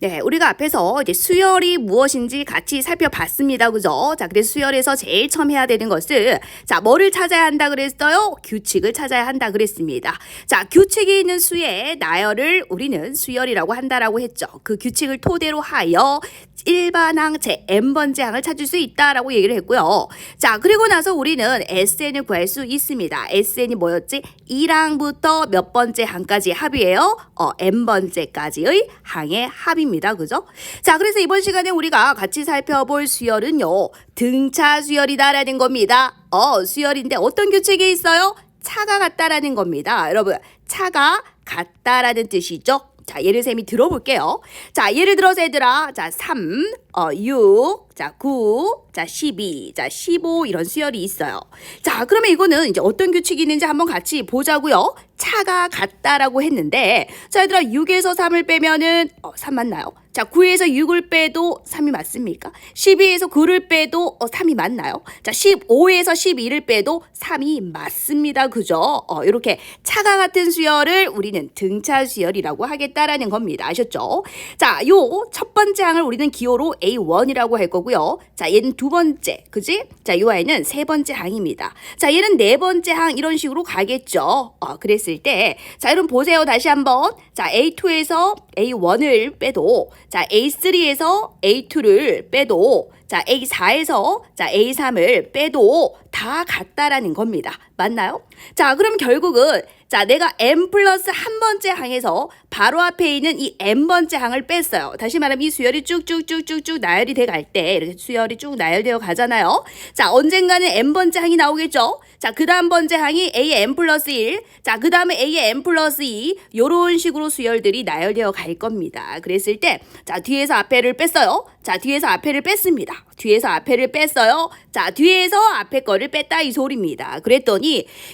네, 우리가 앞에서 이제 수열이 무엇인지 같이 살펴봤습니다. 그죠? 자, 그래서 수열에서 제일 처음 해야 되는 것을 자, 뭐를 찾아야 한다 그랬어요? 규칙을 찾아야 한다 그랬습니다. 자, 규칙이 있는 수의 나열을 우리는 수열이라고 한다라고 했죠. 그 규칙을 토대로 하여 일반항 제 n번째 항을 찾을 수 있다라고 얘기를 했고요. 자, 그리고 나서 우리는 SN을 구할 수 있습니다. SN이 뭐였지? 1항부터 몇 번째 항까지 합이에요? 어, n번째까지의 항의 합입니다. 그죠? 자, 그래서 이번 시간에 우리가 같이 살펴볼 수열은요. 등차 수열이다라는 겁니다. 어, 수열인데 어떤 규칙이 있어요? 차가 같다라는 겁니다. 여러분, 차가 같다라는 뜻이죠. 자, 예를 셈이 들어볼게요. 자, 예를 들어서 얘들아, 자, 3, 어, 6, 자, 9, 자, 12, 자, 15 이런 수열이 있어요. 자, 그러면 이거는 이제 어떤 규칙이 있는지 한번 같이 보자고요. 차가 같다라고 했는데, 자, 얘들아, 6에서 3을 빼면은 어, 3 맞나요? 자, 9에서 6을 빼도 3이 맞습니까? 12에서 9를 빼도 어, 3이 맞나요? 자, 15에서 12를 빼도 3이 맞습니다. 그죠? 어, 이렇게 차가 같은 수열을 우리는 등차 수열이라고 하겠다라는 겁니다. 아셨죠? 자, 요 첫 번째 항을 우리는 기호로 A1이라고 할 거고요. 자, 얘는 두 번째, 그지? 자, 요 아이는 세 번째 항입니다. 자, 얘는 네 번째 항 이런 식으로 가겠죠. 어, 그랬을 때, 자, 여러분 보세요. 다시 한번. 자, A2에서 A1을 빼도, 자, A3에서 A2를 빼도, 자, A4에서 자, A3을 빼도 다 같다라는 겁니다. 맞나요? 자, 그럼 결국은 자, 내가 n 플러스 한 번째 항에서 바로 앞에 있는 이 n 번째 항을 뺐어요. 다시 말하면 이 수열이 쭉쭉쭉쭉쭉 나열이 돼 갈 때 이렇게 수열이 쭉 나열되어 가잖아요. 자, 언젠가는 n 번째 항이 나오겠죠. 자, 그 다음 번째 항이 a n 플러스 1. 자, 그 다음에 a n 플러스 2. 요런 식으로 수열들이 나열되어 갈 겁니다. 그랬을 때, 자, 뒤에서 앞에를 뺐어요. 자, 뒤에서 앞에를 뺐습니다. 뒤에서 앞에를 뺐어요. 자, 뒤에서 앞에 거를 뺐다 이 소리입니다. 그랬더니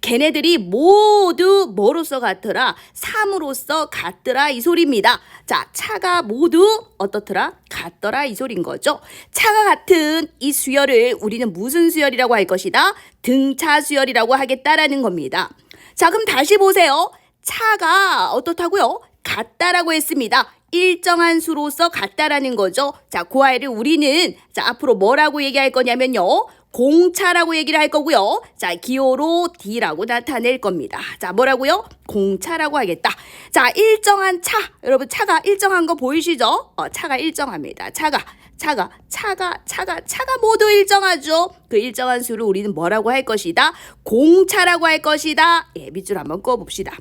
걔네들이 모두 뭐로서 같더라? 3으로서 같더라 이 소리입니다. 자, 차가 모두 어떻더라? 같더라 이 소린 거죠. 차가 같은 이 수열을 우리는 무슨 수열이라고 할 것이다? 등차 수열이라고 하겠다라는 겁니다. 자, 그럼 다시 보세요. 차가 어떻다고요? 같다라고 했습니다. 일정한 수로서 같다라는 거죠. 자, 그 아이를 우리는 자, 앞으로 뭐라고 얘기할 거냐면요. 공차라고 얘기를 할 거고요. 자, 기호로 D라고 나타낼 겁니다. 자, 뭐라고요? 공차라고 하겠다. 자, 일정한 차. 여러분, 차가 일정한 거 보이시죠? 어, 차가 일정합니다. 차가. 차가, 차가, 차가, 차가 모두 일정하죠. 그 일정한 수를 우리는 뭐라고 할 것이다? 공차라고 할 것이다. 예, 밑줄 한번 꺼봅시다.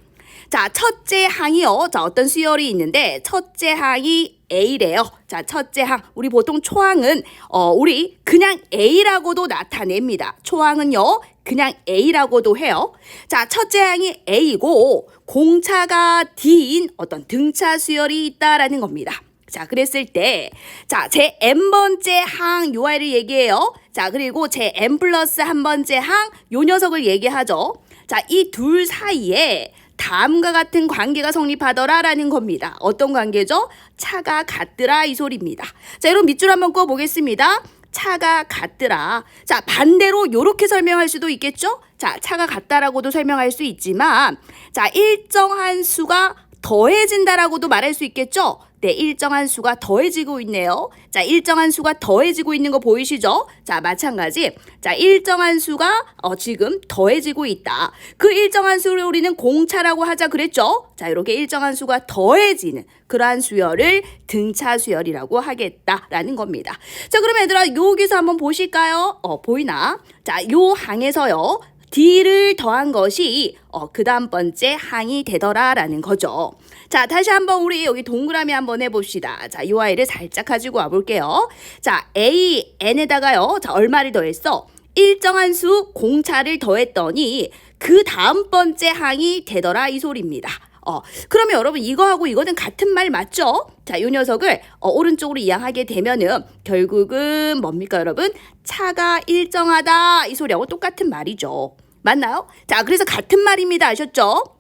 자, 첫째 항이요. 자, 어떤 수열이 있는데, 첫째 항이 A래요. 자, 첫째 항. 우리 보통 초항은, 어, 우리 그냥 A라고도 나타냅니다. 초항은요, 그냥 A라고도 해요. 자, 첫째 항이 A고, 공차가 D인 어떤 등차 수열이 있다라는 겁니다. 자, 그랬을 때, 자, 제 n번째 항요 아이를 얘기해요. 자, 그리고 제 n 플러스 한 번째 항 요 녀석을 얘기하죠. 자, 이 둘 사이에 다음과 같은 관계가 성립하더라라는 겁니다. 어떤 관계죠? 차가 같더라 이 소리입니다. 자, 여러분 밑줄 한번 꺼 보겠습니다. 차가 같더라. 자, 반대로 이렇게 설명할 수도 있겠죠? 자, 차가 같다라고도 설명할 수 있지만, 자, 일정한 수가 더해진다라고도 말할 수 있겠죠? 네, 일정한 수가 더해지고 있네요. 자, 일정한 수가 더해지고 있는 거 보이시죠? 자, 마찬가지. 자, 일정한 수가 어, 지금 더해지고 있다. 그 일정한 수를 우리는 공차라고 하자 그랬죠? 자, 이렇게 일정한 수가 더해지는 그러한 수열을 등차 수열이라고 하겠다라는 겁니다. 자, 그럼 얘들아, 여기서 한번 보실까요? 어, 보이나? 자, 요 항에서요. D를 더한 것이 어, 그 다음 번째 항이 되더라라는 거죠. 자, 다시 한번 우리 여기 동그라미 한번 해봅시다. 자, 이 아이를 살짝 가지고 와볼게요. 자, A, N에다가요. 자, 얼마를 더했어? 일정한 수 공차를 더했더니 그 다음 번째 항이 되더라 이 소리입니다. 어, 그러면 여러분 이거하고 이거는 같은 말 맞죠? 자, 이 녀석을 어, 오른쪽으로 이양하게 되면은 결국은 뭡니까 여러분? 차가 일정하다 이 소리하고 똑같은 말이죠. 맞나요? 자, 그래서 같은 말입니다. 아셨죠?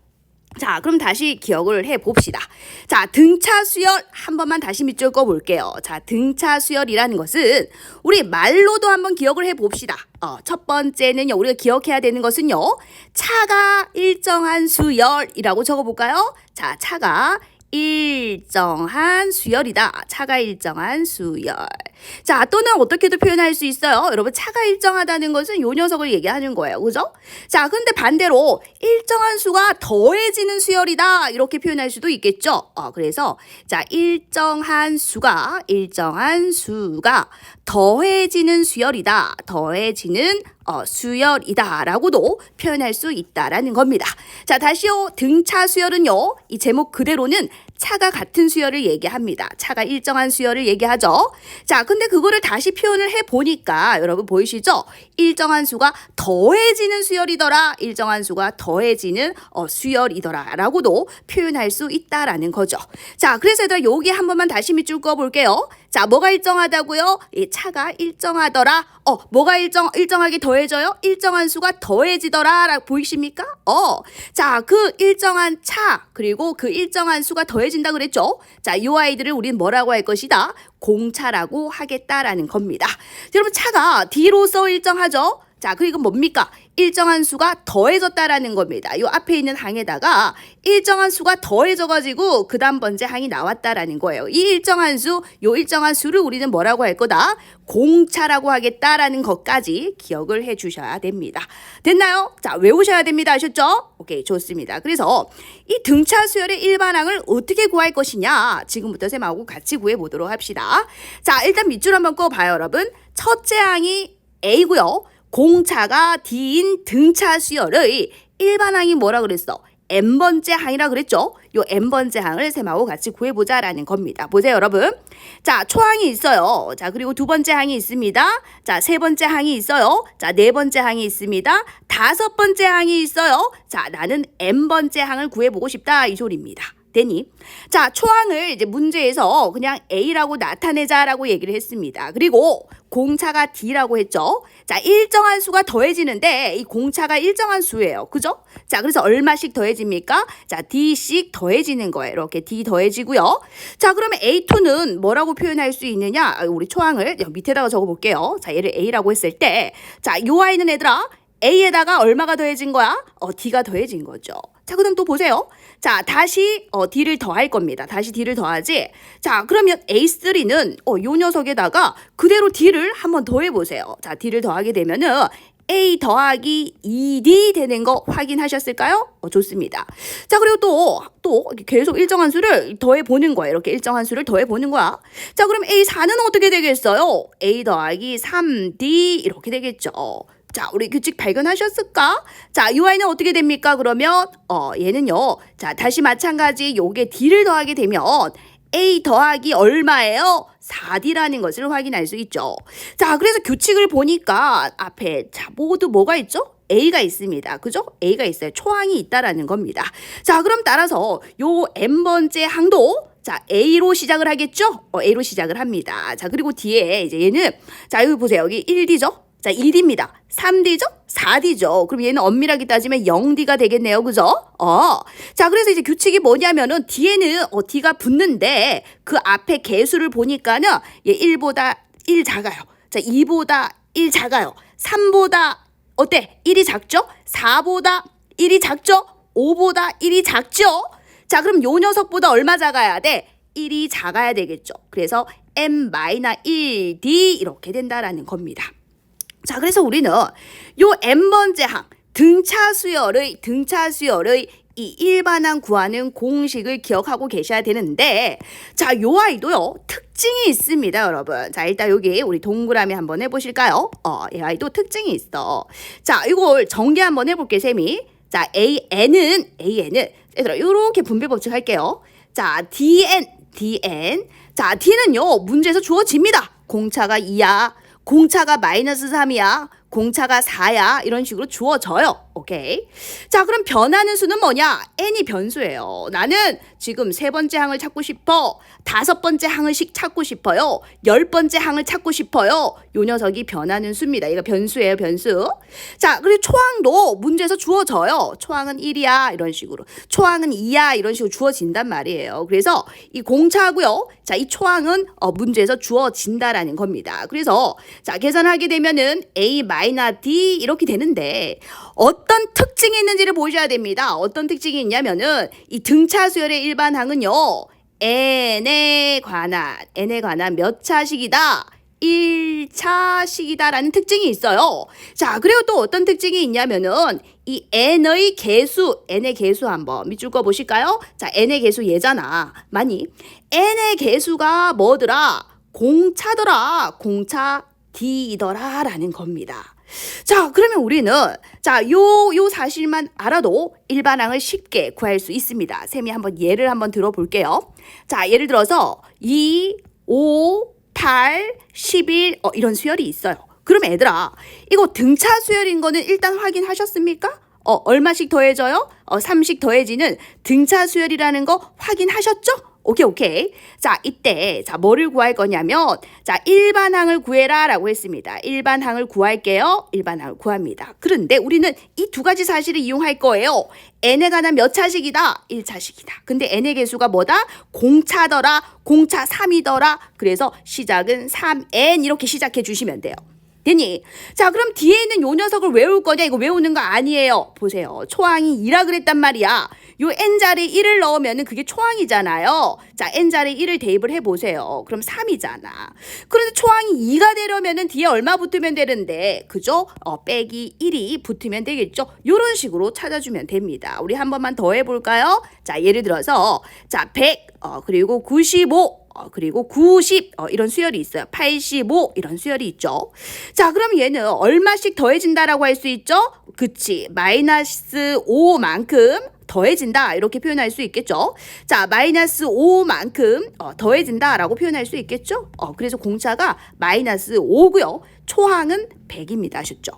자, 그럼 다시 기억을 해 봅시다. 자, 등차 수열 한 번만 다시 밑줄 꺼 볼게요. 자, 등차 수열이라는 것은 우리 말로도 한번 기억을 해 봅시다. 어, 첫 번째는요, 우리가 기억해야 되는 것은요, 차가 일정한 수열이라고 적어 볼까요? 자, 차가 일정한 수열이다. 차가 일정한 수열. 자, 또는 어떻게도 표현할 수 있어요. 여러분, 차가 일정하다는 것은 요 녀석을 얘기하는 거예요. 그죠? 자, 근데 반대로 일정한 수가 더해지는 수열이다. 이렇게 표현할 수도 있겠죠. 어, 그래서 자, 일정한 수가 일정한 수가 더해지는 수열이다. 더해지는 어, 수열이다라고도 표현할 수 있다라는 겁니다. 자, 다시요. 등차 수열은요. 이 제목 그대로는 차가 같은 수열을 얘기합니다. 차가 일정한 수열을 얘기하죠. 자, 근데 그거를 다시 표현을 해 보니까 여러분 보이시죠? 일정한 수가 더해지는 수열이더라. 일정한 수가 더해지는 어, 수열이더라라고도 표현할 수 있다라는 거죠. 자, 그래서 얘들아 여기 한 번만 다시 밑줄 그어 볼게요. 자, 뭐가 일정하다고요? 이 차가 일정하더라. 어, 뭐가 일정 일정하게 더해져요? 일정한 수가 더해지더라라고 보이십니까? 어. 자, 그 일정한 차 그리고 그 일정한 수가 더해진다 그랬죠? 자, 이 아이들을 우리는 뭐라고 할 것이다? 공차라고 하겠다라는 겁니다. 여러분 차가 뒤로서 일정하죠? 자, 그리고 뭡니까? 일정한 수가 더해졌다라는 겁니다. 요 앞에 있는 항에다가 일정한 수가 더해져가지고 그 다음 번째 항이 나왔다라는 거예요. 이 일정한 수, 요 일정한 수를 우리는 뭐라고 할 거다? 공차라고 하겠다라는 것까지 기억을 해 주셔야 됩니다. 됐나요? 자, 외우셔야 됩니다. 아셨죠? 오케이, 좋습니다. 그래서 이 등차 수열의 일반항을 어떻게 구할 것이냐? 지금부터 쌤하고 같이 구해 보도록 합시다. 자, 일단 밑줄 한번 꺼봐요, 여러분. 첫째 항이 A고요. 공차가 D인 등차 수열의 일반 항이 뭐라 그랬어? n번째 항이라 그랬죠? 요 n번째 항을 셈하고 같이 구해보자 라는 겁니다. 보세요, 여러분. 자, 초항이 있어요. 자, 그리고 두 번째 항이 있습니다. 자, 세 번째 항이 있어요. 자, 네 번째 항이 있습니다. 다섯 번째 항이 있어요. 자, 나는 n번째 항을 구해보고 싶다. 이 소리입니다. 되니? 자, 초항을 이제 문제에서 그냥 A라고 나타내자라고 얘기를 했습니다. 그리고 공차가 D라고 했죠. 자, 일정한 수가 더해지는데 이 공차가 일정한 수예요. 그죠? 자, 그래서 얼마씩 더해집니까? 자, D씩 더해지는 거예요. 이렇게 D 더해지고요. 자, 그러면 A2는 뭐라고 표현할 수 있느냐? 아, 우리 초항을 밑에다가 적어 볼게요. 자, 얘를 A라고 했을 때 자, 요 아이는 얘들아 A에다가 얼마가 더해진 거야? 어, D가 더해진 거죠. 자, 그럼 또 보세요. 자, 다시 어, D를 더할 겁니다. 다시 D를 더하지. 자, 그러면 A3는 어, 요 녀석에다가 그대로 D를 한번 더해 보세요. 자, D를 더하게 되면은 A 더하기 2D 되는 거 확인하셨을까요? 어, 좋습니다. 자, 그리고 또, 또 계속 일정한 수를 더해 보는 거예요. 이렇게 일정한 수를 더해 보는 거야. 자, 그럼 A4는 어떻게 되겠어요? A 더하기 3D 이렇게 되겠죠. 자, 우리 규칙 발견하셨을까? 자, 이 아이는 어떻게 됩니까? 그러면 어, 얘는요. 자, 다시 마찬가지 요게 D를 더하게 되면 A 더하기 얼마예요? 4D라는 것을 확인할 수 있죠. 자, 그래서 규칙을 보니까 앞에 자, 모두 뭐가 있죠? A가 있습니다. 그죠? A가 있어요. 초항이 있다라는 겁니다. 자, 그럼 따라서 요 n번째 항도 자, A로 시작을 하겠죠? 어, A로 시작을 합니다. 자, 그리고 뒤에 이제 얘는 자, 여기 보세요. 여기 1D죠? 자, 1D입니다. 3D죠? 4D죠. 그럼 얘는 엄밀하게 따지면 0D가 되겠네요. 그죠? 어. 자, 그래서 이제 규칙이 뭐냐면은 뒤에는 어, D가 붙는데 그 앞에 개수를 보니까는 얘 1보다 1 작아요. 자, 2보다 1 작아요. 3보다 어때? 1이 작죠? 4보다 1이 작죠? 5보다 1이 작죠? 자, 그럼 요 녀석보다 얼마 작아야 돼? 1이 작아야 되겠죠. 그래서 m-1d 이렇게 된다라는 겁니다. 자, 그래서 우리는 요 n번째 항 등차 수열의 등차 수열의 이 일반항 구하는 공식을 기억하고 계셔야 되는데 자, 요 아이도요. 특징이 있습니다, 여러분. 자, 일단 여기 우리 동그라미 한번 해 보실까요? 어, 이 아이도 특징이 있어. 자, 이걸 전개 한번 해 볼게, 셈이. 자, AN은 AN은 얘들아, 요렇게 분배 법칙 할게요. 자, DN DN 자, D는요. 문제에서 주어집니다. 공차가 2야. 공차가 마이너스 3이야. 공차가 4야. 이런 식으로 주어져요. 오케이. 자, 그럼 변하는 수는 뭐냐? n이 변수예요. 나는 지금 세 번째 항을 찾고 싶어. 다섯 번째 항을 찾고 싶어요. 열 번째 항을 찾고 싶어요. 요 녀석이 변하는 수입니다. 얘가 변수예요, 변수. 자, 그리고 초항도 문제에서 주어져요. 초항은 1이야. 이런 식으로. 초항은 2야. 이런 식으로 주어진단 말이에요. 그래서 이 공차하고요. 자, 이 초항은 어, 문제에서 주어진다라는 겁니다. 그래서 자, 계산하게 되면은 A 마이너 D 이렇게 되는데 어떤 특징이 있는지를 보셔야 됩니다. 어떤 특징이 있냐면은 이 등차 수열의 일반항은요. n에 관한 n에 관한 몇 차식이다. 1차식이다라는 특징이 있어요. 자, 그리고 또 어떤 특징이 있냐면은 이 n의 개수, n의 개수 한번 밑줄 거 보실까요? 자, n의 개수 얘잖아. 많이. n의 개수가 뭐더라? 공차더라. 공차 d더라 라는 겁니다. 자, 그러면 우리는 자, 요, 요 사실만 알아도 일반항을 쉽게 구할 수 있습니다. 쌤이 한번 예를 한번 들어볼게요. 자, 예를 들어서 2, 5, 8, 11, 어, 이런 수열이 있어요. 그럼 얘들아, 이거 등차 수열인 거는 일단 확인하셨습니까? 어, 얼마씩 더해져요? 어, 3씩 더해지는 등차 수열이라는 거 확인하셨죠? 오케이, 오케이. 자, 이때, 자, 뭐를 구할 거냐면, 자, 일반항을 구해라 라고 했습니다. 일반항을 구할게요. 일반항을 구합니다. 그런데 우리는 이 두 가지 사실을 이용할 거예요. n에 관한 몇 차식이다? 1차식이다. 근데 n의 개수가 뭐다? 공차더라. 공차 3이더라. 그래서 시작은 3n 이렇게 시작해 주시면 돼요. 됐니? 자, 그럼 뒤에 있는 요 녀석을 외울 거냐? 이거 외우는 거 아니에요. 보세요. 초항이 2라 그랬단 말이야. 요 n자리 1을 넣으면 그게 초항이잖아요. 자, n자리 1을 대입을 해 보세요. 그럼 3이잖아. 그런데 초항이 2가 되려면 뒤에 얼마 붙으면 되는데, 그죠? 어, 빼기 1이 붙으면 되겠죠? 요런 식으로 찾아주면 됩니다. 우리 한 번만 더 해 볼까요? 자, 예를 들어서, 자, 100, 어, 그리고 95, 어, 그리고 90 어, 이런 수열이 있어요. 85 이런 수열이 있죠. 자, 그럼 얘는 얼마씩 더해진다라고 할 수 있죠? 그치. 마이너스 5만큼 더해진다 이렇게 표현할 수 있겠죠. 자, 마이너스 5만큼 어, 더해진다라고 표현할 수 있겠죠. 어, 그래서 공차가 마이너스 5고요. 초항은 100입니다. 아셨죠?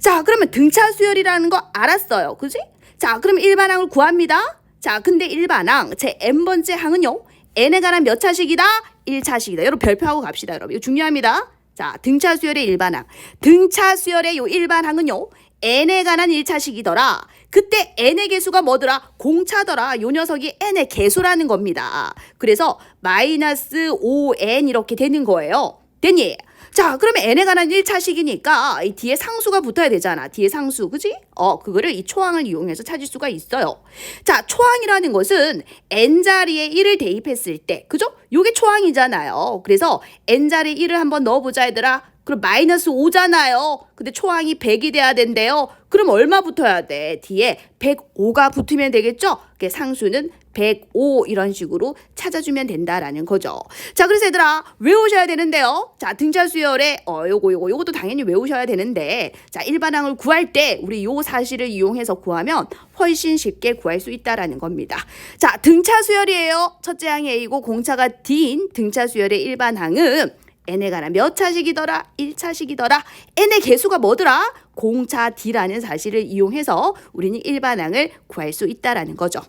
자, 그러면 등차 수열이라는 거 알았어요. 그지? 자, 그럼 일반항을 구합니다. 자, 근데 일반항 제 n번째 항은요. N에 관한 몇 차식이다? 1차식이다. 여러분 별표하고 갑시다, 여러분. 이거 중요합니다. 자, 등차 수열의 일반항. 등차 수열의 요 일반항은요. n에 관한 1차식이더라. 그때 n의 개수가 뭐더라? 공차더라. 요 녀석이 n의 개수라는 겁니다. 그래서 마이너스 5n 이렇게 되는 거예요. 됐니? 자, 그러면 n에 관한 1차식이니까 이 뒤에 상수가 붙어야 되잖아. 뒤에 상수, 그지? 어, 그거를 이 초항을 이용해서 찾을 수가 있어요. 자, 초항이라는 것은 n자리에 1을 대입했을 때, 그죠? 요게 초항이잖아요. 그래서 n자리에 1을 한번 넣어보자, 얘들아. 그럼 마이너스 5잖아요. 근데 초항이 100이 돼야 된대요. 그럼 얼마 붙어야 돼? 뒤에 105가 붙으면 되겠죠? 그 상수는 105 이런 식으로 찾아주면 된다라는 거죠. 자, 그래서 얘들아 외우셔야 되는데요. 자, 등차 수열에 어 요거 요거 요것도 당연히 외우셔야 되는데 자, 일반항을 구할 때 우리 요 사실을 이용해서 구하면 훨씬 쉽게 구할 수 있다라는 겁니다. 자, 등차 수열이에요. 첫째 항이 A고 공차가 D인 등차 수열의 일반항은 n에 관한 몇 차식이더라? 1차식이더라. n의 개수가 뭐더라? 공차 d라는 사실을 이용해서 우리는 일반항을 구할 수 있다라는 거죠.